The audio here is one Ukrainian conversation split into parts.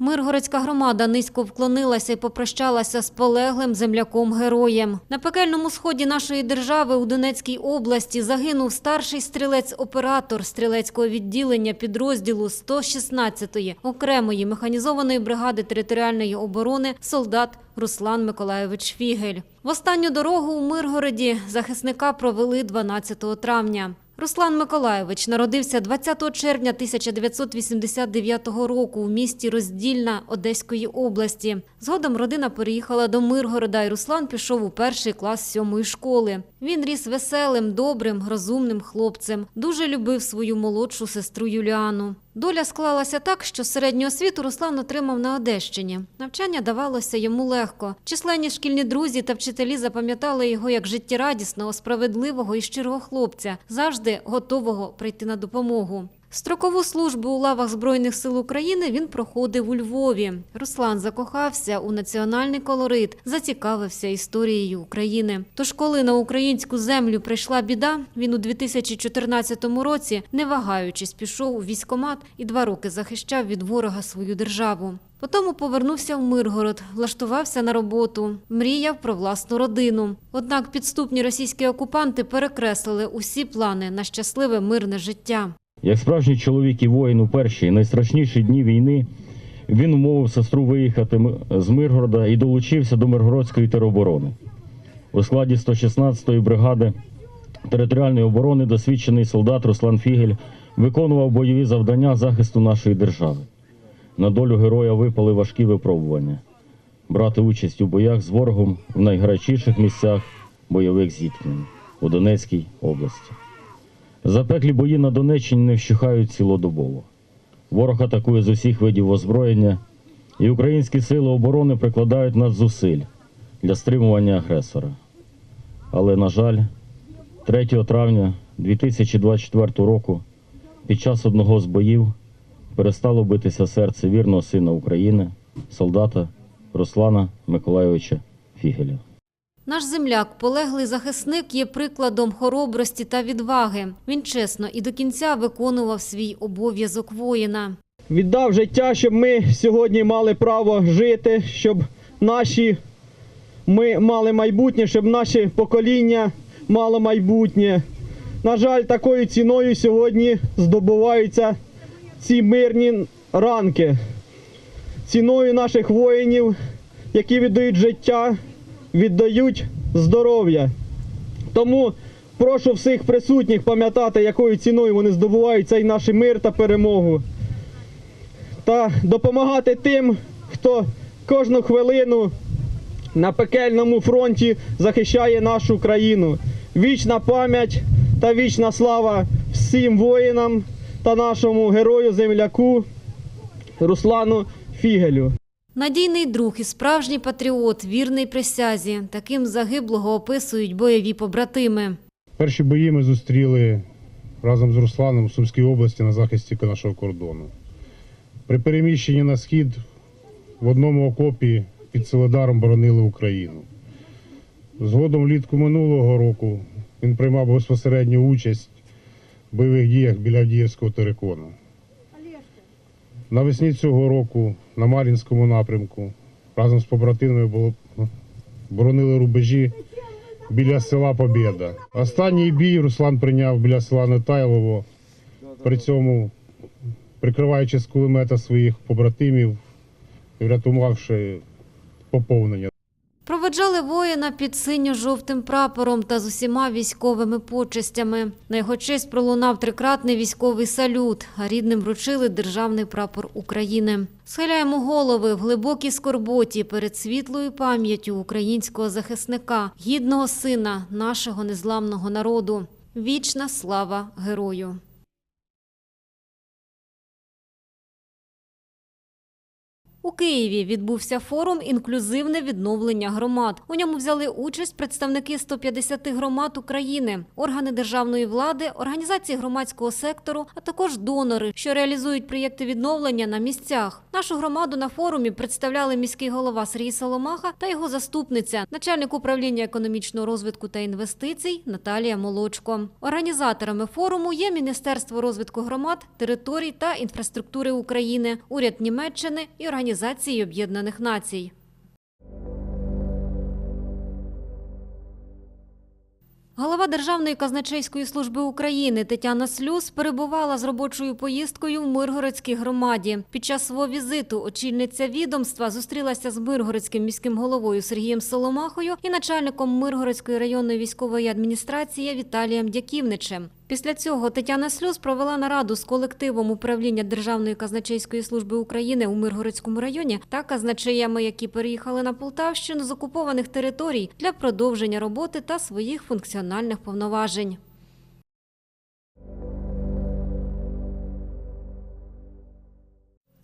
Миргородська громада низько вклонилася і попрощалася з полеглим земляком-героєм. На пекельному сході нашої держави у Донецькій області загинув старший стрілець-оператор стрілецького відділення підрозділу 116-ї окремої механізованої бригади територіальної оборони солдат Руслан Миколайович Фігель. В останню дорогу у Миргороді захисника провели 12 травня. Руслан Миколаєвич народився 20 червня 1989 року у місті Роздільна Одеської області. Згодом родина переїхала до Миргорода, і Руслан пішов у перший клас сьомої школи. Він ріс веселим, добрим, розумним хлопцем. Дуже любив свою молодшу сестру Юліану. Доля склалася так, що середню освіту Руслан отримав на Одещині. Навчання давалося йому легко. Численні шкільні друзі та вчителі запам'ятали його як життєрадісного, справедливого і щирого хлопця, завжди готового прийти на допомогу. Строкову службу у лавах Збройних сил України він проходив у Львові. Руслан закохався у національний колорит, зацікавився історією України. Тож, коли на українську землю прийшла біда, він у 2014 році, не вагаючись, пішов у військкомат і два роки захищав від ворога свою державу. Потім повернувся в Миргород, влаштувався на роботу, мріяв про власну родину. Однак підступні російські окупанти перекреслили усі плани на щасливе мирне життя. Як справжній чоловік і воїн у перші найстрашніші дні війни, він умовив сестру виїхати з Миргорода і долучився до Миргородської тероборони. У складі 116-ї бригади територіальної оборони досвідчений солдат Руслан Фігель виконував бойові завдання захисту нашої держави. На долю героя випали важкі випробування брати участь у боях з ворогом в найгарячіших місцях бойових зіткнень у Донецькій області. Запеклі бої на Донеччині не вщухають цілодобово. Ворог атакує з усіх видів озброєння, і українські сили оборони прикладають надзусиль для стримування агресора. Але, на жаль, 3 травня 2024 року під час одного з боїв перестало битися серце вірного сина України, солдата Руслана Миколайовича Фігеля. Наш земляк, полеглий захисник, є прикладом хоробрості та відваги. Він чесно і до кінця виконував свій обов'язок воїна. віддав життя, щоб ми сьогодні мали право жити, щоб наші ми мали майбутнє, щоб наше покоління мало майбутнє. На жаль, такою ціною сьогодні здобуваються ці мирні ранки. Ціною наших воїнів, які віддають життя, віддають здоров'я. Тому прошу всіх присутніх пам'ятати, якою ціною вони здобувають цей наш мир та перемогу та допомагати тим, хто кожну хвилину на пекельному фронті захищає нашу країну. Вічна пам'ять та вічна слава всім воїнам та нашому герою земляку Руслану Фігелю. Надійний друг і справжній патріот, вірний присязі. Таким загиблого описують бойові побратими. Перші бої ми зустріли разом з Русланом у Сумській області на захисті нашого кордону. При переміщенні на схід в одному окопі під Солидаром боронили Україну. Згодом влітку минулого року він приймав безпосередню участь в бойових діях біля Авдіївського терикону. Навесні цього року на Мар'їнському напрямку разом з побратимами було, боронили рубежі біля села Побєда. Останній бій Руслан прийняв біля села Нетайлово, при цьому прикриваючи з кулемета своїх побратимів і врятувавши поповнення. Проведжали воїна під синьо-жовтим прапором та з усіма військовими почестями. На його честь пролунав трикратний військовий салют, а рідним вручили державний прапор України. Схиляємо голови в глибокій скорботі перед світлою пам'яттю українського захисника, гідного сина нашого незламного народу. Вічна слава герою! У Києві відбувся форум Інклюзивне відновлення громад. У ньому взяли участь представники 150 громад України, органи державної влади, організації громадського сектору, а також донори, що реалізують проєкти відновлення на місцях. Нашу громаду на форумі представляли міський голова Сергій Соломаха та його заступниця, начальник управління економічного розвитку та інвестицій Наталія Молочко. Організаторами форуму є Міністерство розвитку громад, територій та інфраструктури України, уряд Німеччини і Організації Об'єднаних Націй. Голова Державної казначейської служби України Тетяна Слюс перебувала з робочою поїздкою в Миргородській громаді. Під час свого візиту очільниця відомства зустрілася з Миргородським міським головою Сергієм Соломахою і начальником Миргородської районної військової адміністрації Віталієм Дяківничем. Після цього Тетяна Сльоз провела нараду з колективом управління Державної казначейської служби України у Миргородському районі та казначеями, які переїхали на Полтавщину з окупованих територій для продовження роботи та своїх функціональних повноважень.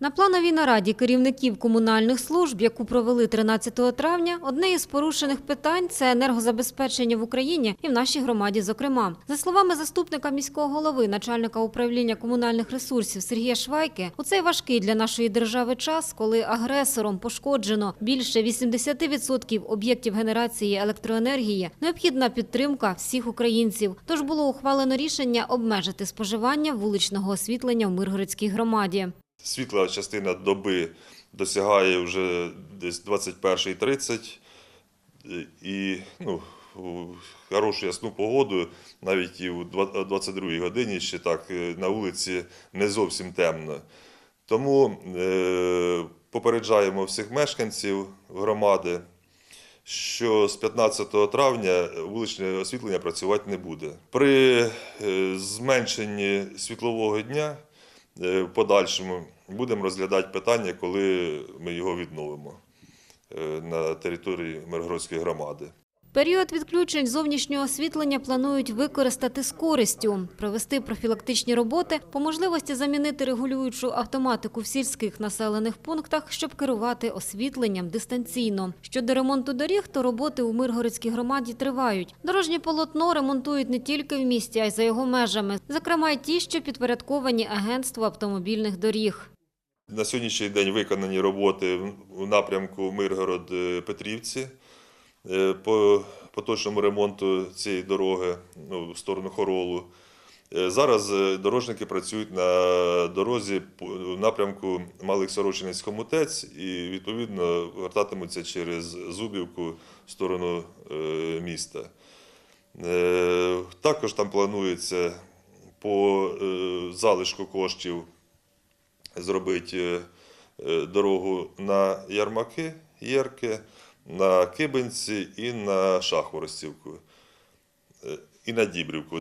На плановій нараді керівників комунальних служб, яку провели 13 травня, одне із порушених питань це енергозабезпечення в Україні і в нашій громаді. Зокрема, за словами заступника міського голови, начальника управління комунальних ресурсів Сергія Швайки, у цей важкий для нашої держави час, коли агресором пошкоджено більше 80% об'єктів генерації електроенергії, необхідна підтримка всіх українців. Тож було ухвалено рішення обмежити споживання вуличного освітлення в Миргородській громаді. Світла частина доби досягає вже десь 21.30 і ну, хорошу ясну погоду, навіть і у 22 годині ще так е, на вулиці не зовсім темно. Тому е, попереджаємо всіх мешканців громади, що з 15 травня вуличне освітлення працювати не буде. При е, зменшенні світлового дня в подальшому будемо розглядати питання, коли ми його відновимо е, на території Миргородської громади. Період відключень зовнішнього освітлення планують використати з користю, провести профілактичні роботи, по можливості замінити регулюючу автоматику в сільських населених пунктах, щоб керувати освітленням дистанційно. Щодо ремонту доріг, то роботи у Миргородській громаді тривають. Дорожнє полотно ремонтують не тільки в місті, а й за його межами. Зокрема, й ті, що підпорядковані агентству автомобільних доріг. На сьогоднішній день виконані роботи в- напрямку Миргород-Петрівці по поточному ремонту цієї дороги ну, в сторону Хоролу. Е, Зараз е, дорожники працюють на дорозі в напрямку Малих Сорочинець Хомутець і відповідно вертатимуться через Зубівку в сторону е, міста. Е, Також там планується по е, залишку коштів зробити е, е, дорогу на Ярмаки, Єрки, на Кибинці і на Шахворостівку, е, і на Дібрівку.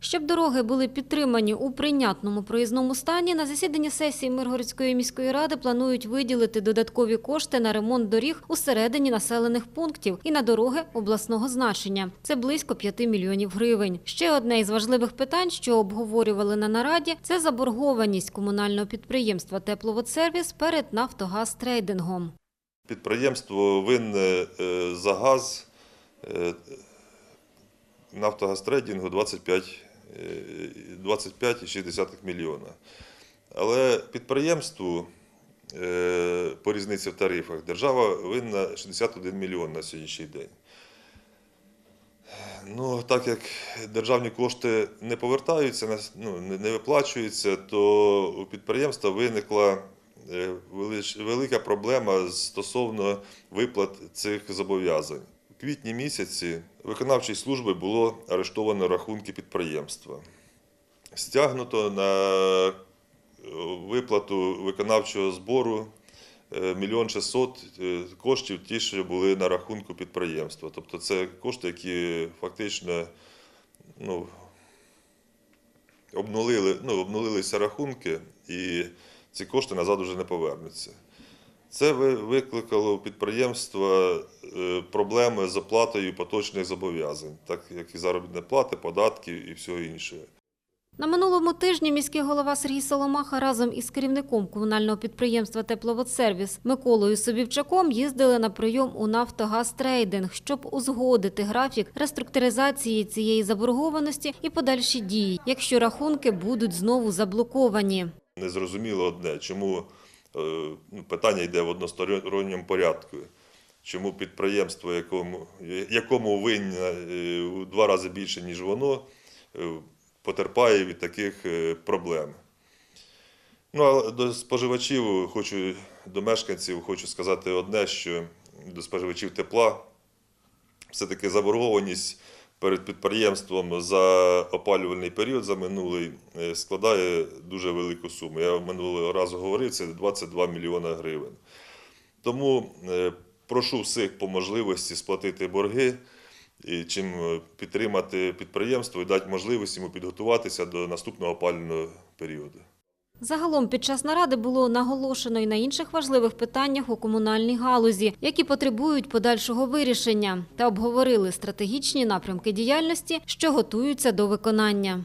Щоб дороги були підтримані у прийнятному проїзному стані, на засіданні сесії Миргородської міської ради планують виділити додаткові кошти на ремонт доріг усередині населених пунктів і на дороги обласного значення. Це близько 5 мільйонів гривень. Ще одне із важливих питань, що обговорювали на нараді, це заборгованість комунального підприємства «Тепловодсервіс» перед «Нафтогаз-трейдингом». Підприємство винне е, за газ е, Нафтогазтрейдингу 25, е, 25,6 мільйона. Але підприємству по різниці в тарифах держава винна 61 мільйон на сьогоднішній день. Ну, так як державні кошти не повертаються, ну, не виплачуються, то у підприємства виникла велика проблема стосовно виплат цих зобов'язань. У квітні місяці виконавчої служби було арештовано рахунки підприємства. Стягнуто на е, виплату виконавчого збору е, мільйон шістсот е, коштів, ті, що були на рахунку підприємства. Тобто це кошти, які фактично ну, обнулили, ну, обнулилися рахунки, і ці кошти назад вже не повернуться. Це ви- викликало у підприємства е, проблеми з оплатою поточних зобов'язань, так як і заробітні плати, податки і всього іншого. На минулому тижні міський голова Сергій Соломаха разом із керівником комунального підприємства «Тепловодсервіс» Миколою Собівчаком їздили на прийом у «Нафтогаз Трейдинг», щоб узгодити графік реструктуризації цієї заборгованості і подальші дії, якщо рахунки будуть знову заблоковані. Незрозуміло одне, чому е, ну, питання йде в односторонньому порядку. Чому підприємство, якому, якому винна е, у два рази більше, ніж воно, е, потерпає від таких проблем. Ну, а до споживачів хочу, до мешканців хочу сказати одне, що до споживачів тепла все-таки заборгованість перед підприємством за опалювальний період за минулий е, складає дуже велику суму. Я минулого разу говорив, це 22 мільйона гривень. Тому е, прошу всіх по можливості сплатити борги, чим е, підтримати підприємство і дати можливість йому підготуватися до наступного опалювального періоду. Загалом під час наради було наголошено й на інших важливих питаннях у комунальній галузі, які потребують подальшого вирішення, та обговорили стратегічні напрямки діяльності, що готуються до виконання.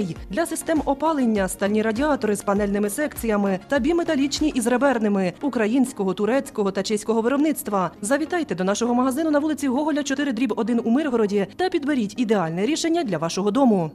для систем опалення, стальні радіатори з панельними секціями та біметалічні із реберними українського, турецького та чеського виробництва. Завітайте до нашого магазину на вулиці Гоголя 4 дріб 1 у Миргороді та підберіть ідеальне рішення для вашого дому.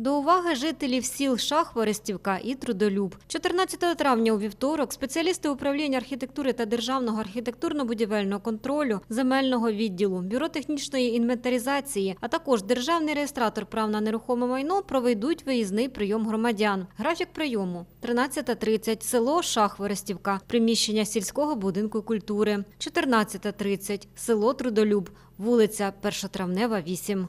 До уваги жителів сіл Шахворестівка і Трудолюб. 14 травня у вівторок спеціалісти управління архітектури та державного архітектурно-будівельного контролю, земельного відділу, бюро технічної інвентаризації, а також державний реєстратор прав на нерухоме майно проведуть виїзний прийом громадян. Графік прийому 13.30 село Шахворестівка, приміщення сільського будинку культури. 14.30 село Трудолюб, вулиця Першотравнева, 8.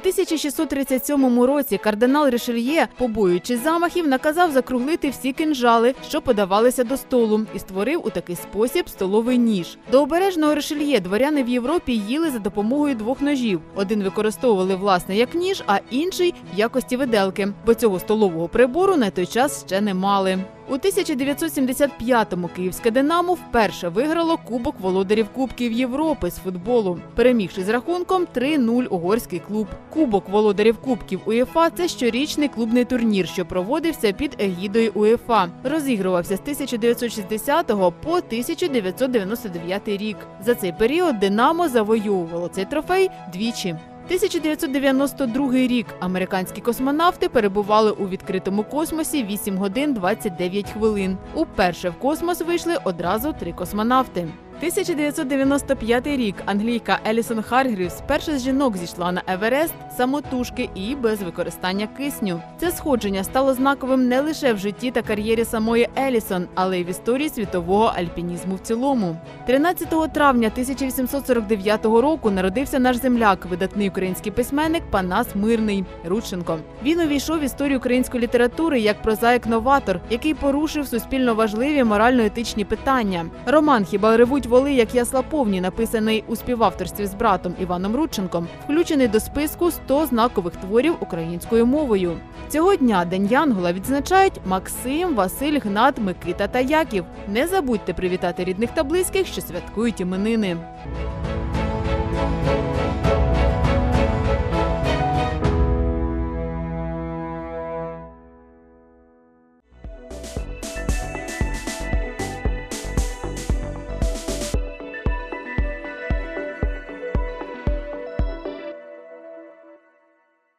1637 році кардинал Ришельє, побоюючись замахів, наказав закруглити всі кинжали, що подавалися до столу, і створив у такий спосіб столовий ніж. До обережного Ришельє дворяни в Європі їли за допомогою двох ножів. Один використовували власне як ніж, а інший в якості виделки, бо цього столового прибору на той час ще не мали. У 1975-му київське Динамо вперше виграло Кубок володарів Кубків Європи з футболу, перемігши з рахунком 3-0 угорський клуб. Кубок володарів Кубків УЄФА – це щорічний клубний турнір, що проводився під егідою УЄФА. Розігрувався з 1960 по 1999 рік. За цей період Динамо завоювало цей трофей двічі. 1992 рік американські космонавти перебували у відкритому космосі 8 годин 29 хвилин. Уперше в космос вийшли одразу три космонавти. 1995 рік англійка Елісон Харгрівс перша з жінок зійшла на Еверест самотужки і без використання кисню. Це сходження стало знаковим не лише в житті та кар'єрі самої Елісон, але й в історії світового альпінізму в цілому. 13 травня 1849 року народився наш земляк, видатний український письменник Панас Мирний Рудченко. Він увійшов в історію української літератури як прозаїк-новатор, який порушив суспільно важливі морально-етичні питання. Роман Хіба ревуть воли, як ясла повні, написаний у співавторстві з братом Іваном Рудченком, включений до списку 100 знакових творів українською мовою. Цього дня День Янгола відзначають Максим, Василь, Гнат, Микита та Яків. Не забудьте привітати рідних та близьких, що святкують іменини.